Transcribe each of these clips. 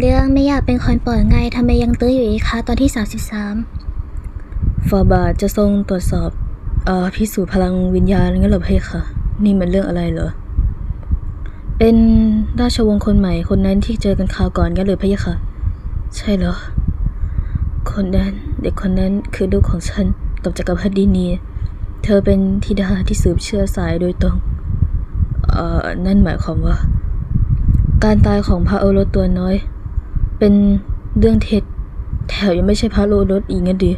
เรื่องไม่อยากเป็นคนปล่อยไงทำไมยังตื้ออยู่อีกคะตอนที่ 33ฟาบาจะทรงตรวจสอบเอ่อพิสูจน์พลังวิญญาณงั้นเหรอเพคะนี่มันเรื่องอะไรเหรอ เป็นราชวงศ์คนใหม่คนนั้นที่เจอกันคราวก่อนงั้นเหรือพยะค่ะใช่เหรอ คนนั้นเด็กคนนั้นคือลูกของฉันกับจักรพรรดินีเธอเป็นธิดาที่สืบเชื้อสายโดยตรง เอ่อ นั่นหมายความว่า การตายของพระโอรสตัวน้อย เป็นเรื่องเท็จแถวยังไม่ใช่พระโอรสอีกงั้นดี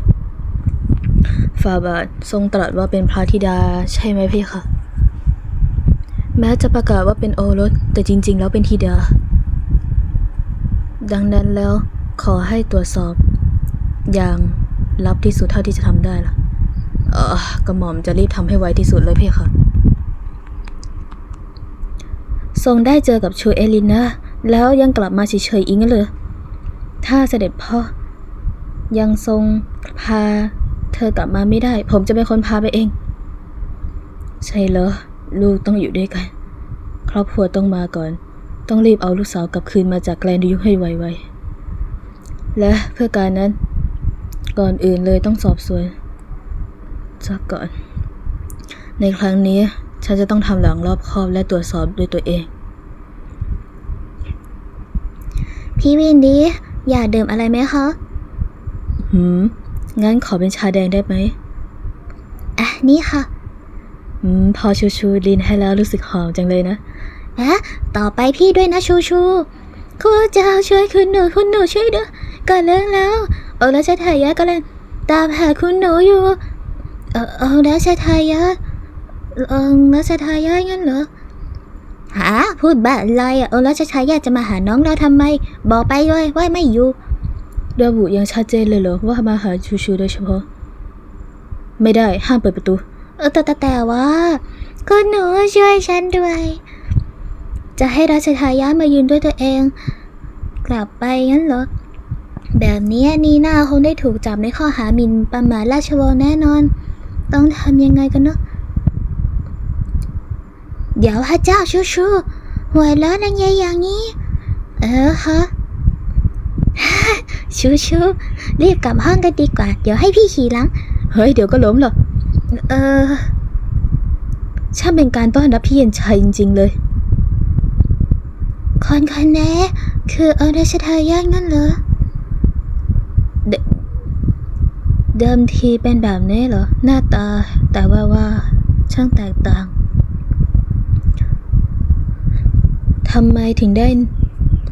ฟาบาททรงตรัสว่าเป็นพระธิดาใช่ไหมพี่คะแม้จะประกาศว่าเป็นโอรส แต่จริง ๆ แล้วเป็นธิดา ดังนั้นแล้วขอให้ตรวจสอบ อย่างลับที่สุดเท่าที่จะทำได้ล่ะเออกระหม่อมจะรีบทำให้ไวที่สุดเลยพี่คะทรงได้เจอกับชูเอลินาแล้วยังกลับมาเฉยๆอีกงั้นเลย ถ้าเสด็จพ่อ ยังทรงพาเธอกลับมาไม่ได้ ผมจะเป็นคนพาไปเอง ใช่เหรอ ลูกต้องอยู่ด้วยกัน ครอบครัวต้องมาก่อน ต้องรีบเอาลูกสาวกลับคืนมาจากแกลนดิยุให้ไวๆ และเพื่อการนั้น ก่อนอื่นเลยต้องสอบสวนซะก่อน ในครั้งนี้ฉันจะต้องทำหลังรอบคอบและตรวจสอบด้วยตัวเอง พี่วินดี อยากดื่มอะไรไหมคะ หืม งั้นขอเป็นชาแดงได้ไหม อะ นี่ค่ะ อืม พอชูชูลินให้แล้วรู้สึกหอมจังเลยนะอะต่อไปพี่ด้วยนะชูชูคุณเจ้าช่วยคุณหนูคุณหนูช่วยด้วยเกิดเรื่องแล้วโอราชทายาทกำลังตามหาคุณหนูอยู่ เออโอราชทายาทเออราชทายาทงั้นเหรอ หาพูดบ้าอะไรอะโอราชทายาทจะมาหาน้องเราทำไม บอกไปเลยว่าไม่อยู่ระบุยังชัดเจนเลยเหรอว่ามาหาชูชูโดยเฉพาะ ไม่ได้ห้ามเปิดประตู เออแต่แต่แต่ว่าคุณหนูช่วยฉันด้วย จะให้ราชทายาทมายืนด้วยตัวเอง กลับไปงั้นเหรอ แบบนี้นีน่าคงได้ถูกจับในข้อหาหมิ่นประมาทราชวงศ์แน่นอน ต้องทำยังไงกันเนาะ เดี๋ยวพระเจ้าชูชูหัวเราะนังไงอย่างนี้ เออฮะชูชูรีบกลับห้องกันดีกว่า เดี๋ยวให้พี่ขี่หลัง เฮ้ย เดี๋ยวก็ล้มหรอกเออช่างเป็นการต้อนรับพี่เย็นชัยจริง ๆ เลย คนคนนี้คืออราชทายาทงั้นเหรอ เดิมทีเป็นแบบนี้เหรอ หน้าตาแต่ว่าว่าช่างแตกต่าง ทำไมถึงได้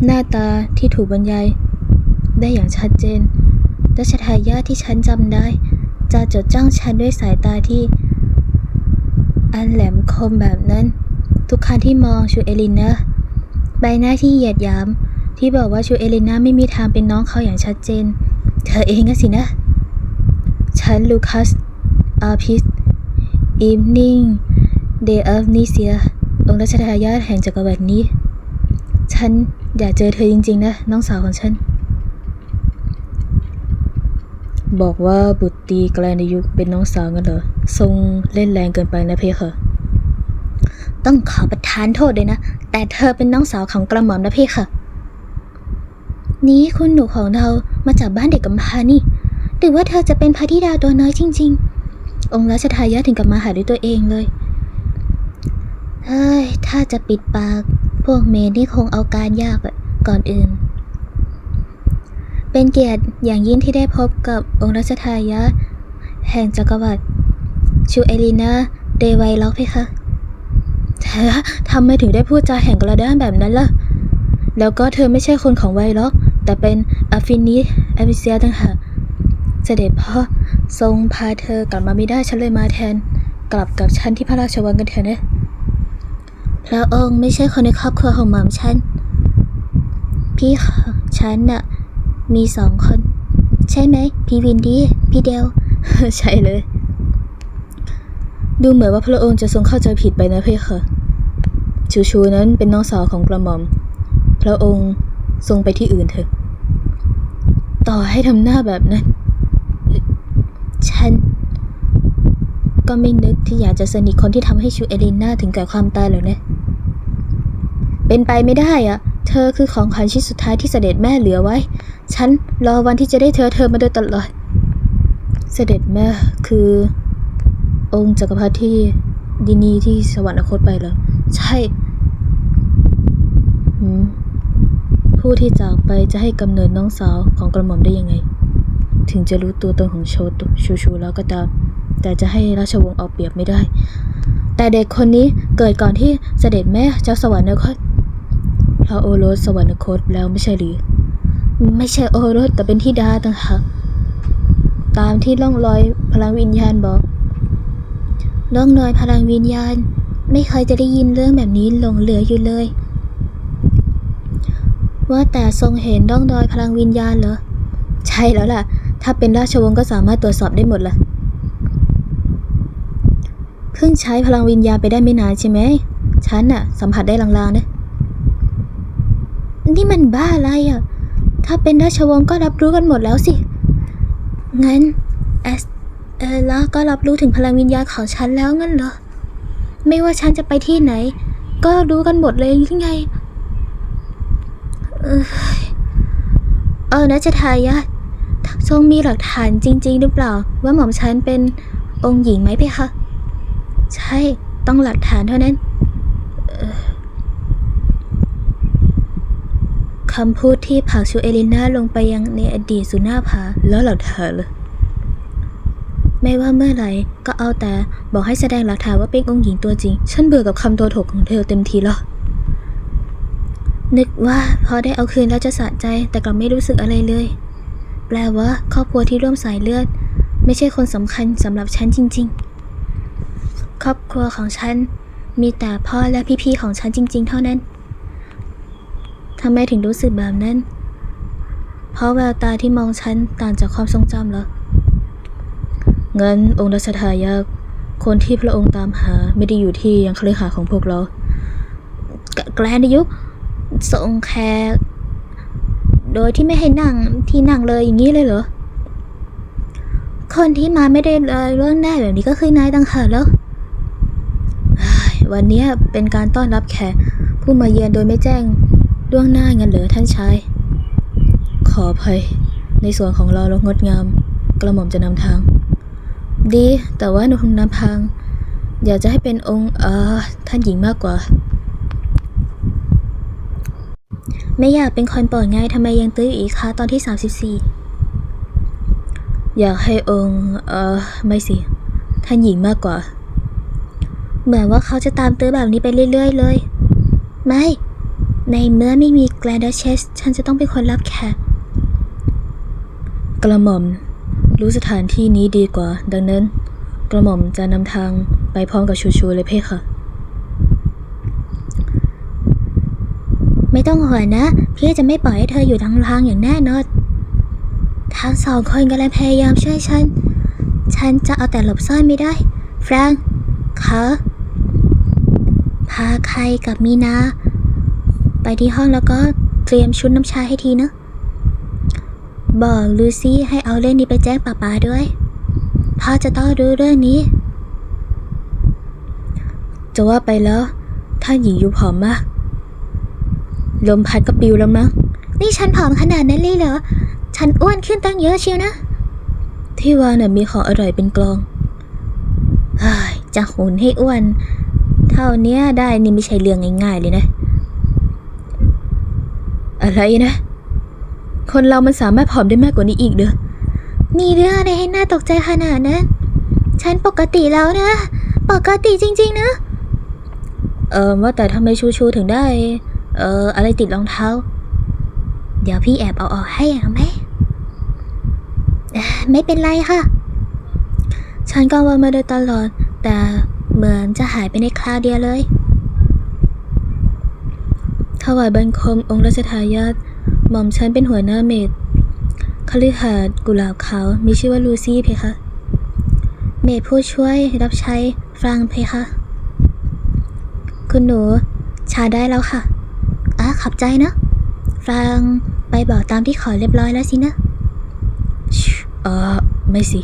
หน้าตาที่ถูกบรรยาย ได้อย่างชัดเจนรัชทายาทที่ฉันจำได้ จะจดจ้องฉันด้วยสายตาที่ อันแหลมคมแบบนั้น ทุกครั้งที่มองชูเอลินาใบหน้าที่เหยียดยาม ที่บอกว่าชูเอลินาไม่มีทางเป็นน้องเขาอย่างชัดเจน เธอเองอะสินะ ฉันลูคัส อาพิสอีฟนิ่งเดย์ออฟนิเซียองค์รัชทายาทแห่งจักรวรรดินี้ ฉันอยากเจอเธอจริง ๆ นะ น้องสาวของฉัน บอกว่าบุตรตีแกลนยุคเป็นน้องสาวงั้นเหรอ ทรงเล่นแรงเกินไปนะเพคะต้องขอประทานโทษด้วยนะ แต่เธอเป็นน้องสาวของกระหม่อมนะพี่ค่ะ นี่คุณหนูของเรามาจากบ้านเด็กกำพร้านี่ หรือว่าเธอจะเป็นพระธิดาตัวน้อยจริง ๆ องค์รัชทายาทถึงกับมาหาด้วยตัวเองเลย เฮ้ย ถ้าจะปิดปาก พวกเมนนี่คงเอาการยากก่อนอื่น เป็นเกียรติอย่างยิ่งที่ได้พบกับองค์รัชทายาทแห่งจักรวรรดิชูเอลินาเดไวล็อกเพคะเธอทำไมถึงได้พูดจาแห่งกระด้านแบบนั้นล่ะ แล้วก็เธอไม่ใช่คนของไวล็อก แต่เป็นอฟินิอฟิเซียต่างหากเสด็จพ่อทรงพาเธอกลับมาไม่ได้ฉันเลยมาแทน กลับกับฉันที่พระราชวังกันเถอะนะ พระองค์ไม่ใช่คนในครอบครัวของหม่อมฉัน พี่ของฉันน่ะ มีสองคน ใช่ไหม พี่วินดี้ พี่เดล ใช่เลย ดูเหมือนว่าพระองค์จะทรงเข้าใจผิดไปนะเพคะชูชูนั้นเป็นน้องสาวของกระหม่อม พระองค์ทรงไปที่อื่นเถอะ ต่อให้ทำหน้าแบบนั้น ฉันก็ไม่นึกที่อยากจะสนิทคนที่ทำให้ชูเอลิน่าถึงแก่ความตายหรอกนะ เป็นไปไม่ได้อะเธอคือของขวัญชิ้นสุดท้ายที่เสด็จแม่เหลือไว้ ฉันรอวันที่จะได้เธอเธอมาโดยตลอด เสด็จแม่คือ องค์จักรพรรดิที่ดินีที่สวรรคตไปเหรอ ใช่ผู้ที่จากไปจะให้กำเนิดน้องสาวของกระหม่อมได้ยังไง ถึงจะรู้ตัวตนของโชตชูชูแล้วก็ตาม แต่จะให้ราชวงศ์เอาเปรียบไม่ได้ แต่เด็กคนนี้เกิดก่อนที่เสด็จแม่เจะสวรรคต พระโอรสสวรรคตแล้วไม่ใช่หรือ ไม่ใช่โอรสแต่เป็นธิดาต่างหากตามที่ล่องลอยพลังวิญญาณบอกล่องลอยพลังวิญญาณ ไม่เคยจะได้ยินเรื่องแบบนี้หลงเหลืออยู่เลย ว่าแต่ทรงเห็นร่องรอยพลังวิญญาณเหรอ ใช่แล้วล่ะ ถ้าเป็นราชวงศ์ก็สามารถตรวจสอบได้หมดล่ะ เพิ่งใช้พลังวิญญาณไปได้ไม่นานใช่ไหม ฉันน่ะ สัมผัสได้ลางๆนะ นี่มันบ้าอะไรอะ ถ้าเป็นราชวงศ์ก็รับรู้กันหมดแล้วสิ งั้นแอสเอล่าก็รับรู้ถึงพลังวิญญาณของฉันแล้วงั้นเหรอ ไม่ว่าฉันจะไปที่ไหน ก็รู้กันหมดเลยหรือไง เออนะจะทายาททรงมีหลักฐานจริง ๆ หรือเปล่า ว่าหม่อมฉันเป็นองค์หญิงไหมเพคะ ใช่ ต้องหลักฐานเท่านั้น คำพูดที่ผลักชูเอลิน่าลงไปยังในอดีตสุหน้าผาแล้วหลักฐานละไม่ว่าเมื่อไหร่ก็เอาแต่บอกให้แสดงหลักฐานว่าเป็นองค์หญิงตัวจริง ฉันเบื่อกับคำตัวถกของเธอเต็มทีแล้ว นึกว่าพอได้เอาคืนแล้วจะสะใจแต่กลับไม่รู้สึกอะไรเลย แปลว่าครอบครัวที่ร่วมสายเลือด ไม่ใช่คนสำคัญสำหรับฉันจริง ๆ ครอบครัวของฉันมีแต่พ่อและพี่ๆของฉันจริง ๆ เท่านั้น ทำไมถึงรู้สึกแบบนั้น เพราะแววตาที่มองฉันต่างจากความทรงจำเหรอ งั้นองค์รัชทายาคนที่พระองค์ตามหาไม่ได้อยู่ที่ยังคฤหาของพวกเรา แกแกลนยุคส่งแขกโดยที่ไม่ให้นั่งที่นั่งเลยอย่างนี้เลยเหรอ คนที่มาไม่ได้เลยเรื่องแน่แบบนี้ก็คือนายต่างหากแล้วเฮ้ยวันนี้เป็นการต้อนรับแขกผู้มาเยือนโดยไม่แจ้ง ล่วงหน้างั้นเหรอท่านชาย ขออภัย ในส่วนของเราเรางดงาม กระหม่อมจะนำทาง ดี แต่ว่าหนุ่มนำพังอยากจะให้เป็นองค์เออท่านหญิงมากกว่า ไม่อยากเป็นคนโปรดไงทำไมยังตื้ออยู่อีกคะตอนที่ 34 อยากให้องค์เอ่อไม่สิ ท่านหญิงมากกว่า เหมือนว่าเขาจะตามตื้อแบบนี้ไปเรื่อย ๆ เลย ไม่ ในเมื่อไม่มีแกรนด์เชสฉันจะต้องเป็นคนรับแขก กระหม่อม รู้สถานที่นี้ดีกว่า ดังนั้น กระหม่อมจะนำทางไปพร้อมกับชูชูเลยเพคะไม่ต้องห่วงนะ พี่จะไม่ปล่อยให้เธออยู่ทางทางอย่างแน่นอนทั้งสองคนกำลังพยายามช่วยฉัน ฉันจะเอาแต่หลบซ่อนไม่ได้ แฟรงค์คะพาใครกับมีนา ไปที่ห้องแล้วก็เตรียมชุดน้ำชาให้ทีนะ บอกลูซี่ให้เอาเรื่องนี้ไปแจ้งป้าป๋าด้วยพ่อจะต้องรู้เรื่องนี้ จะว่าไปแล้วท่านหญิงอยู่ผอมมากลมพัดก็ปิวแล้วมั้งนี่ฉันผอมขนาดนั้นเลยเหรอ ฉันอ้วนขึ้นตั้งเยอะเชียวนะ ที่วางน่ะมีของอร่อยเป็นกลองเฮ้ยจะหุนให้อ้วน เท่านี้ได้นี่ไม่ใช่เรื่องง่ายๆเลยนะ อะไรนะ คนเรามันสามารถผอมได้มากกว่านี้อีกเด้อ มีเรื่องอะไรให้น่าตกใจขนาดนั้น ฉันปกติแล้วนะ ปกติจริง ๆ นะ เออว่าแต่ทำไมชูชูถึงได้ เอออะไรติดรองเท้า เดี๋ยวพี่แอบเอาออกให้เอาไหมไม่เป็นไรค่ะ ฉันก็ว่ามาโดยตลอด แต่เหมือนจะหายไปในคราวเดียวเลย ถวายบังคมองค์รัชทายาทหม่อมฉันเป็นหัวหน้าเมดคฤหาสน์กุหลาบขาวมีชื่อว่าลูซี่เพคะเมดผู้ช่วยรับใช้ฟรังเพคะ คุณหนู ชาได้แล้วค่ะอะขอบใจนะ ฟรังไปบอกตามที่ขอเรียบร้อยแล้วสินะเออไม่สิ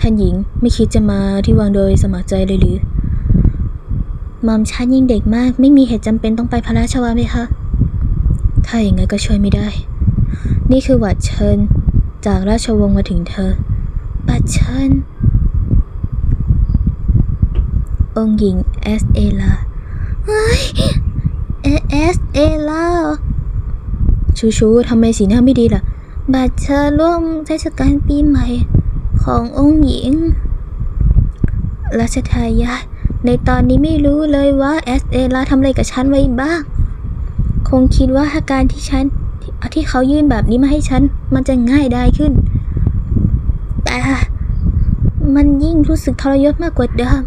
ท่านหญิงไม่คิดจะมาที่วังโดยสมัครใจเลยหรือ หมอมฉันยิ่งเด็กมาก ไม่มีเหตุจำเป็นต้องไปพระราชวังไหมคะ ถ้าอย่างงั้นก็ช่วยไม่ได้ นี่คือหวัดเชิญ จากราชวงศ์มาถึงเธอ บัตรเชิญ องค์หญิงเอสเอลาเฮ้ยเอสเอลาชูชูทำไมสีหน้าไม่ดีล่ะ บัตรเชิญร่วมเทศกาลปีใหม่ขององค์หญิงรัชทายาท ในตอนนี้ไม่รู้เลยว่าเอสเอลาทำอะไรกับฉันไว้บ้าง คงคิดว่าถ้าการที่ฉันที่ที่เขายื่นแบบนี้มาให้ฉัน มันจะง่ายได้ขึ้น แต่มันยิ่งรู้สึกทรยศมากกว่าเดิม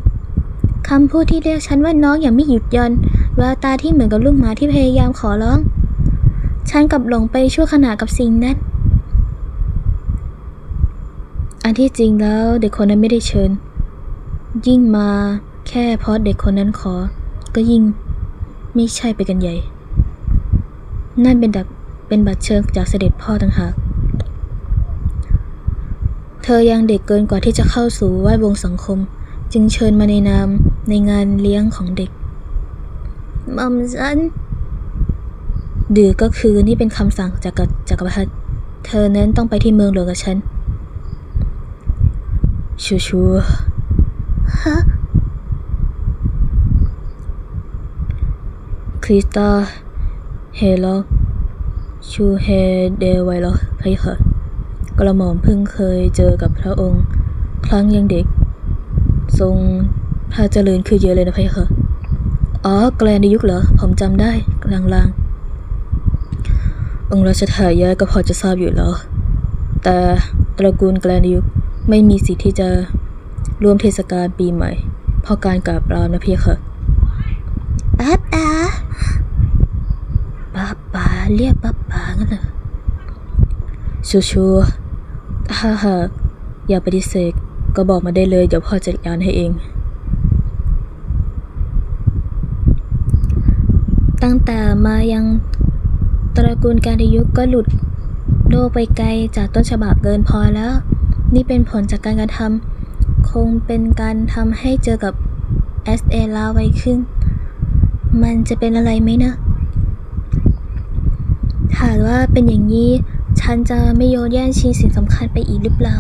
คำพูดที่เรียกฉันว่าน้องอย่างไม่หยุดย่อนแววตาที่เหมือนกับลูกหมาที่พยายามขอร้อง ฉันกลับหลงไปชั่วขณะกับสิ่งนั้น อันที่จริงแล้วเด็กคนนั้นไม่ได้เชิญ ยิ่งมา แค่เพราะเด็กคนนั้นขอ ก็ยิ่งไม่ใช่ไปกันใหญ่ นั่นเป็นดักเป็นบัตรเชิญจากเสด็จพ่อต่างหาก เธอยังเด็กเกินกว่าที่จะเข้าสู่แวดวงสังคม จึงเชิญมาในนามในงานเลี้ยงของเด็กม่อมฉันดือก็คือนี่เป็นคำสั่งจากกจักรพรรดิเธอนั้นต้องไปที่เมืองหลวงกับฉันชูชูฮะ คริสตาเฮลอกชูเฮเดไวลอพะยะค่ะกระหม่อมเพิ่งเคยเจอกับพระองค์ ครั้งยังเด็ก ทรงพระเจริญคือเยอะเลยนะพะยะค่ะอ๋อ แกลนในยุคเหรอ ผมจำได้ลางๆ องค์ราชทายาทก็พอจะทราบอยู่แล้ว แต่ตระกูลแกลนในยุคไม่มีสิทธิ์ที่จะร่วมเทศกาลปีใหม่ เพราะการกราบรามนะพี่ค่ะป้าป้า เรียกป้าป๋างั้นเหรอชูชูถ้าหากอยากปฏิเสธก็บอกมาได้เลย เดี๋ยวพ่อจัดการให้เอง ตั้งแต่มายังตระกูลการยุกก็หลุดโลกไปไกลจากต้นฉบับเกินพอแล้ว นี่เป็นผลจากการกระทำคงเป็นการทำให้เจอกับเอสเอลาไวขึ้น มันจะเป็นอะไรไหมนะ หากว่าเป็นอย่างนี้ฉันจะไม่โยนแย่งชิงสิ่งสำคัญไปอีกหรือเปล่า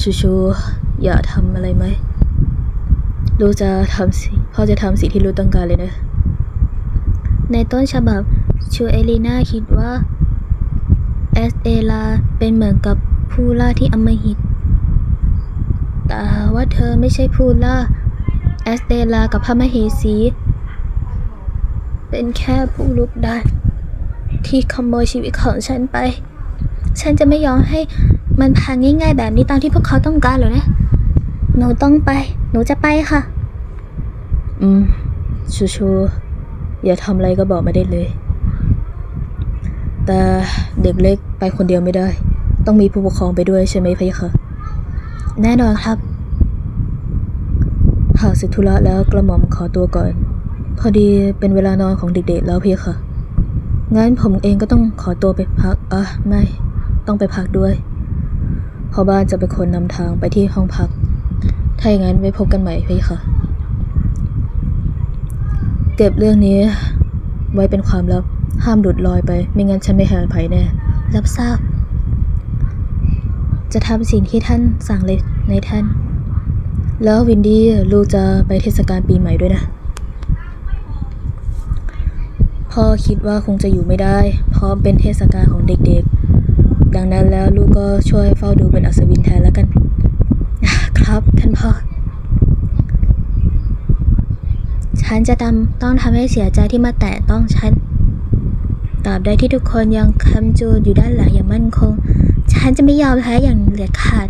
ชูชู อย่าทำอะไรไหมลูกจะทำสิพ่อจะทำสิ่งที่ลูกต้องการเลยนะ ในต้นฉบับชูเอลีนาคิดว่าเอสเอลาเป็นเหมือนกับผู้ล่าที่อำมหิต แต่ว่าเธอไม่ใช่ผู้ล่าเอสเอลากับพระมเหสี เป็นแค่ผู้ลุกดาน ที่ขโมยชีวิตของฉันไป ฉันจะไม่ยอมให้มันพังง่ายๆแบบนี้ตามที่พวกเขาต้องการหรอกนะ หนูต้องไป หนูจะไปค่ะ อืม ชูชู อย่าทำอะไรก็บอกมาได้เลย แต่เด็กเล็กไปคนเดียวไม่ได้ ต้องมีผู้ปกครองไปด้วยใช่ไหมพะยะคะแน่นอนครับ หากเสร็จธุระแล้วกระหม่อมขอตัวก่อน พอดีเป็นเวลานอนของเด็กๆแล้วพี่ค่ะ งั้นผมเองก็ต้องขอตัวไปพักอะไม่ ต้องไปพักด้วยพ่อบ้านจะเป็นคนนำทางไปที่ห้องพัก ถ้าอย่างนั้นไว้พบกันใหม่พี่ค่ะ เก็บเรื่องนี้ไว้เป็นความลับ ห้ามหลุดลอยไป ไม่งั้นฉันไม่หาภัยแน่ รับทราบ จะทำสิ่งที่ท่านสั่งเลยในท่าน แล้ววินดี้ลูกจะไปเทศกาลปีใหม่ด้วยนะ พ่อคิดว่าคงจะอยู่ไม่ได้ เพราะเป็นเทศกาลของเด็กๆ ดังนั้นแล้วลูกก็ช่วยเฝ้าดูเป็นอัศวินแทนแล้วกัน ครับท่านพ่อ ฉันจะทำต้องทำให้เสียใจที่มาแตะต้องฉันตราบใดที่ทุกคนยังคำจูนอยู่ด้านหลังอย่างมั่นคง ฉันจะไม่ยอมแพ้อย่างเด็ดขาด